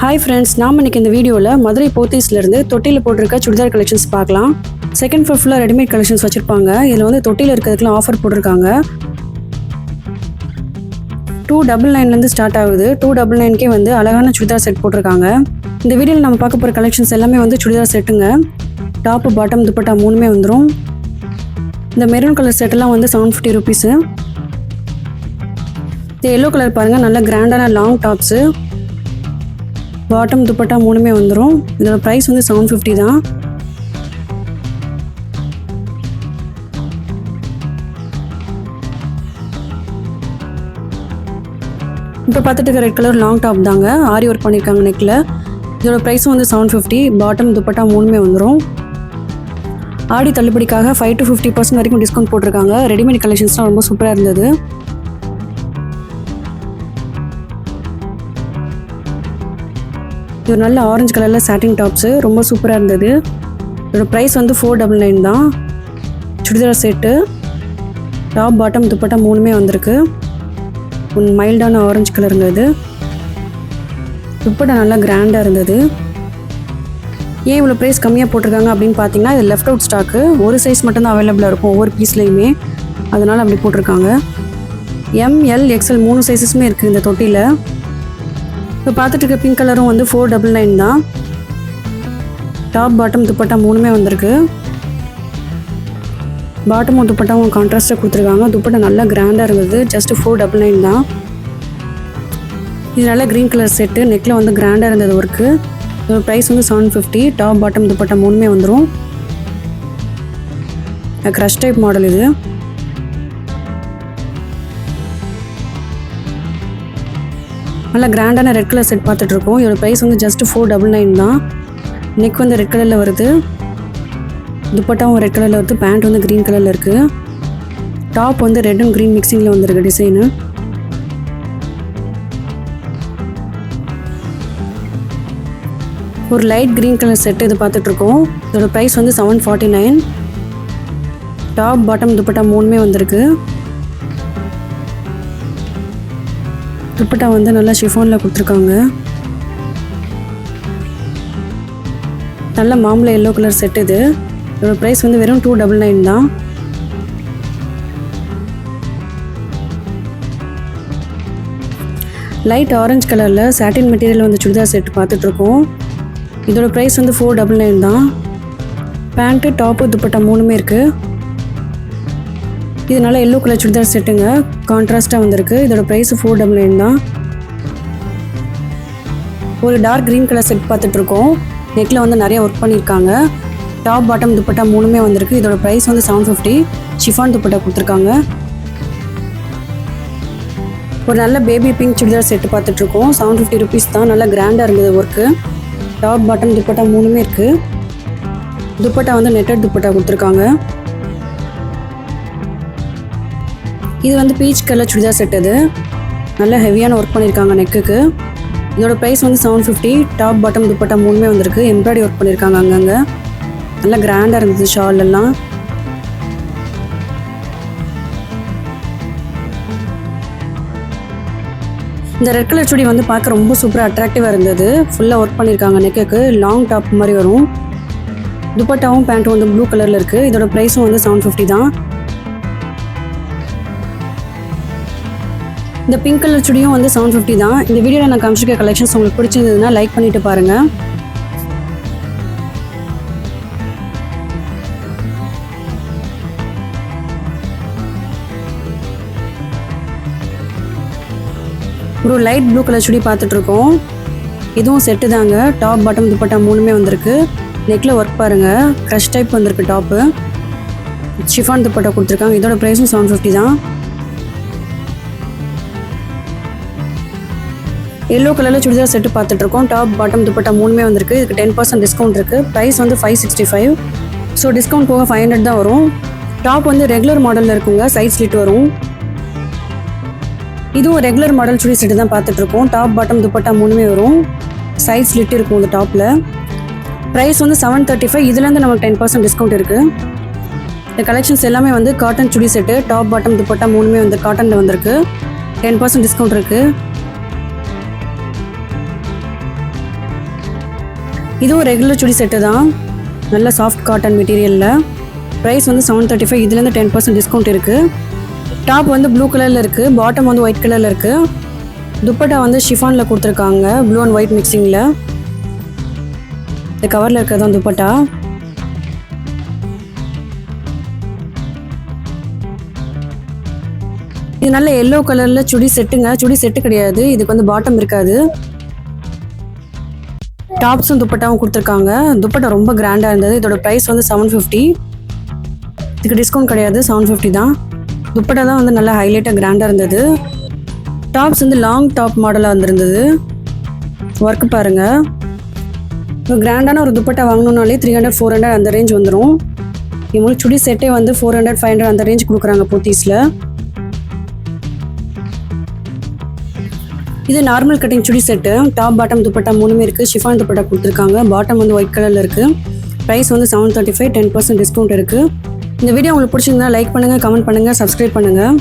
Hi friends நாம் இன்னைக்கு இந்த வீடியோவில் மதுரை போத்தீஸ்லேருந்து தொட்டியில் போட்டிருக்க சுடிதார் கலெக்ஷன்ஸ் பார்க்கலாம். செகண்ட் ஃப்ளோர் ஃபுல்லாக ரெடிமேட் கலெக்ஷன்ஸ் வச்சுருப்பாங்க. இதில் வந்து தொட்டியில் இருக்கிறதுக்குலாம் ஆஃபர் போட்டிருக்காங்க. டூ டபுள் நைன்லேருந்து ஸ்டார்ட் ஆகுது. டூ டபுள் நைன்கே வந்து அழகான சுடிதார் செட் போட்டிருக்காங்க. இந்த வீடியோவில் நம்ம பார்க்க போகிற கலெக்ஷன்ஸ் எல்லாமே வந்து சுடிதார் செட்டுங்க டாப்பு பாட்டம் துப்பட்டா மூணுமே வந்துடும் இந்த மெரூன் கலர் செட்டெல்லாம் வந்து செவன் ஃபிஃப்டி ருபீஸு இந்த எல்லோ கலர் பாருங்கள் நல்ல கிராண்டான லாங் டாப்ஸு பாட்டம் துப்பட்டா மூணுமே வந்துடும் இதோட ப்ரைஸ் வந்து செவன் ஃபிஃப்டி தான். இப்போ பார்த்துட்டு இருக்க ரெட் கலர் லாங் டாப் தாங்க. ஆரி ஒர்க் பண்ணியிருக்காங்க நெக்கில் இதோட ப்ரைஸும் வந்து செவன் ஃபிஃப்டி பாட்டம் துப்பட்டா மூணுமே வந்துடும் ஆடி தள்ளுபடிக்காக ஃபைவ் டு ஃபிஃப்டி பர்சன்ட் வரைக்கும் டிஸ்கவுண்ட் போட்டிருக்காங்க. ரெடிமேட் கலெக்ஷன்ஸ்லாம் ரொம்ப சூப்பராக இருந்தது. இது ஒரு நல்ல ஆரஞ்சு கலரில் சாட்டின் டாப்ஸு ரொம்ப சூப்பராக இருந்தது. இதோட ப்ரைஸ் வந்து ஃபோர் டபுள் நைன் தான். Churidar set top bottom dupatta மூணுமே வந்திருக்கு. ஒன் மைல்டான ஆரஞ்சு கலருங்க இது துப்பட்டா நல்லா கிராண்டாக இருந்தது. ஏன் இவ்வளோ ப்ரைஸ் கம்மியாக போட்டிருக்காங்க அப்படின்னு பார்த்தீங்கன்னா இது லெஃப்ட் அவுட் ஸ்டாக்கு ஒரு சைஸ் மட்டும்தான் அவைலபிளாக இருக்கும் ஒவ்வொரு பீஸ்லேயுமே அதனால் அப்படி போட்டிருக்காங்க. எம்எல் எக்ஸ்எல் மூணு சைஸஸுமே இருக்குது இந்த தொட்டியில். இப்போ பார்த்துட்டு இருக்க பிங்க் கலரும் வந்து ஃபோர் டபுள் நைன் தான். டாப் பாட்டம் துப்பட்டா மூணுமே வந்திருக்கு. பாட்டமும் துப்பட்டாவும் கான்ட்ராஸ்ட்டாக கொடுத்துருக்காங்க. துப்பட்டா நல்லா கிராண்டாக இருந்தது. ஜஸ்ட் ஃபோர் டபுள் நைன் தான். இது நல்லா க்ரீன் கலர் செட்டு நெக்கில் வந்து கிராண்டாக இருந்தது ஒர்க்கு இதோட ப்ரைஸ் வந்து seven fifty top bottom dupatta மூணுமே வந்துடும் க்ரஷ் டைப் மாடல் இது. நல்லா கிராண்டான ரெட் கலர் செட் பார்த்துட்ருக்கோம். இதோட ப்ரைஸ் வந்து ஜஸ்ட் ஃபோர் டபுள் நைன் தான். நெக் வந்து ரெட் கலரில் வருது. துப்பட்டாவும் ரெட் கலரில் வருது. பேண்ட் வந்து க்ரீன் கலரில் இருக்குது டாப் வந்து ரெட் அண்ட் க்ரீன் மிக்சிங்கில் வந்திருக்கு டிசைனு ஒரு லைட் க்ரீன் கலர் செட் இது பார்த்துட்ருக்கோம். இதோட ப்ரைஸ் வந்து seven forty nine top bottom dupatta மூணுமே வந்திருக்கு. துப்பட்டா வந்து நல்லா ஷிஃபானில் கொடுத்துருக்காங்க. நல்ல மாம்பழ எல்லோ கலர் செட் இது. இதோட ப்ரைஸ் வந்து வெறும் டூ டபுள் நைன் தான். லைட் ஆரஞ்சு கலரில் சாட்டின் மெட்டீரியல் வந்து சுடிதார் செட் பார்த்துட்ருக்கோம். இதோட ப்ரைஸ் வந்து ஃபோர் டபுள் நைன் தான். பேண்ட்டு டாப்பு துப்பட்டா மூணுமே இருக்குது இது நல்லா எல்லோ கலர் சுடிதார் செட்டுங்க கான்ட்ராஸ்ட்டாக வந்திருக்கு. இதோட ப்ரைஸ் ஃபோர் டபுள் நைன் தான். ஒரு டார்க் க்ரீன் கலர் செட் பார்த்துட்ருக்கோம். நெக்கில் வந்து நிறைய ஒர்க் பண்ணியிருக்காங்க. டாப் பாட்டம் துப்பட்டா மூணுமே வந்திருக்கு. இதோட ப்ரைஸ் வந்து செவன் ஃபிஃப்டி ஷிஃபான் துப்பட்டா கொடுத்துருக்காங்க. ஒரு நல்ல பேபி பிங்க் சுடிதார் செட்டு பார்த்துட்ருக்கோம். செவன் ஃபிஃப்டி ருபீஸ் தான். நல்லா கிராண்டாக இருந்தது ஒர்க்கு டாப் பாட்டம் துப்பட்டா மூணுமே இருக்குது துப்பட்டா வந்து நெட்டட் துப்பட்டா கொடுத்துருக்காங்க. இது வந்து பீச் கலர் சுடிதார் செட் இது. நல்ல ஹெவியான ஒர்க் பண்ணியிருக்காங்க நெக்குக்கு இதோட ப்ரைஸ் வந்து seven fifty top bottom dupatta மூணுமே வந்திருக்கு. எம்ப்ராய்டரி ஒர்க் பண்ணியிருக்காங்க அங்கங்கே. நல்லா கிராண்டாக இருந்தது ஷால் எல்லாம். இந்த ரெட் கலர் சுடி வந்து பார்க்க ரொம்ப சூப்பராக அட்ராக்டிவாக இருந்தது. ஃபுல்லாக ஒர்க் பண்ணியிருக்காங்க நெக்குக்கு லாங் டாப் மாதிரி வரும். துப்பட்டாவும் பேண்ட்டும் வந்து ப்ளூ கலரில் இருக்குது இதோட ப்ரைஸும் வந்து செவன் ஃபிஃப்டி தான். இந்த பிங்க் கலர் சுடியும் வந்து செவன் ஃபிஃப்டி தான். இந்த வீடியோவில் நான் காமிச்சிருக்க கலெக்ஷன்ஸ் உங்களுக்கு பிடிச்சிருந்ததுன்னா லைக் பண்ணிட்டு பாருங்கள் ஒரு லைட் ப்ளூ கலர் சுடி பார்த்துட்டு இருக்கோம் இதுவும் செட்டு தாங்க. டாப் பாட்டம் துப்பட்டா மூணுமே வந்திருக்கு. நெக்கில் ஒர்க் பாருங்கள் க்ரஷ் டைப் வந்திருக்கு டாப்பு ஷிஃபான் துப்பட்டா கொடுத்துருக்காங்க. இதோட ப்ரைஸும் செவன் ஃபிஃப்டி தான். எல்லோ கலரில் சுடிதார் செட்டு பார்த்துட்டு இருக்கோம் டாப் பாட்டம் துப்பட்டா மூணுமே வந்திருக்கு. இதுக்கு டென் பர்சன்ட் டிஸ்கவுண்ட் இருக்குது ப்ரைஸ் வந்து five sixty five so discount போக ஃபைவ் ஹண்ட்ரட் தான் வரும். டாப் வந்து ரெகுலர் மாடலில் இருக்குங்க. சைட் ஸ்லிட் வரும். இதுவும் ரெகுலர் மாடல் சுடி செட்டு தான் பார்த்துட்டு இருக்கோம் டாப் பாட்டம் துப்பட்டா மூணுமே வரும். சைட் ஸ்லிட் இருக்கும் இந்த டாப்பில் ப்ரைஸ் வந்து செவன் தேர்ட்டி ஃபைவ் இதுலேருந்து நமக்கு டென் பர்சன்ட் டிஸ்கவுண்ட் இருக்குது இந்த கலெக்ஷன்ஸ் எல்லாமே வந்து cotton chudi set top bottom dupatta மூணுமே வந்து காட்டனில் வந்திருக்கு. டென் பர்சன்ட் டிஸ்கவுண்ட் இருக்குது இதுவும் ரெகுலர் சுடி செட்டு தான். நல்ல சாஃப்ட் காட்டன் மெட்டீரியலில் ப்ரைஸ் வந்து செவன் தேர்ட்டி ஃபைவ் இதுலேருந்து டென் பர்சன்ட் டிஸ்கவுண்ட் இருக்குது டாப் வந்து ப்ளூ கலரில் இருக்குது பாட்டம் வந்து ஒயிட் கலரில் இருக்குது துப்பட்டா வந்து ஷிஃபானில் கொடுத்துருக்காங்க ப்ளூ அண்ட் ஒயிட் மிக்சிங்கில் இந்த கவரில் இருக்கிறது தான் துப்பட்டா. இது நல்ல எல்லோ கலரில் சுடி செட்டுங்க சுடி செட்டு கிடையாது இதுக்கு வந்து பாட்டம் இருக்காது. டாப்ஸும் துப்பட்டாவும் கொடுத்துருக்காங்க. துப்பட்டா ரொம்ப கிராண்டாக இருந்தது. இதோட ப்ரைஸ் வந்து செவன் ஃபிஃப்டி இதுக்கு டிஸ்கவுண்ட் கிடையாது. செவன் ஃபிஃப்டி தான். துப்பட்டா தான் வந்து நல்லா ஹைலைட்டாக கிராண்டாக இருந்தது. டாப்ஸ் வந்து லாங் டாப் மாடலாக வந்துருந்தது. ஒர்க் பாருங்கள் இப்போ கிராண்டான ஒரு துப்பட்டா வாங்கணுன்னாலே த்ரீ ஹண்ட்ரட் ஃபோர் ஹண்ட்ரட் அந்த ரேஞ்ச் வந்துடும் இவங்களுக்கு சுடி செட்டே வந்து ஃபோர் ஹண்ட்ரட் ஃபைவ் ஹண்ட்ரட் அந்த ரேஞ்ச் கொடுக்குறாங்க போத்தீஸில். இது normal cutting chudi set top bottom dupatta மூணுமே இருக்குது ஷிஃபான் துப்பட்டா கொடுத்துருக்காங்க. பாட்டம் வந்து ஒயிட் கலரில் இருக்குது ப்ரைஸ் வந்து seven thirty five ten percent discount இருக்குது இந்த வீடியோ உங்களுக்கு பிடிச்சிருந்தா லைக் பண்ணுங்கள் கமெண்ட் பண்ணுங்கள் சப்ஸ்கிரைப் பண்ணுங்கள்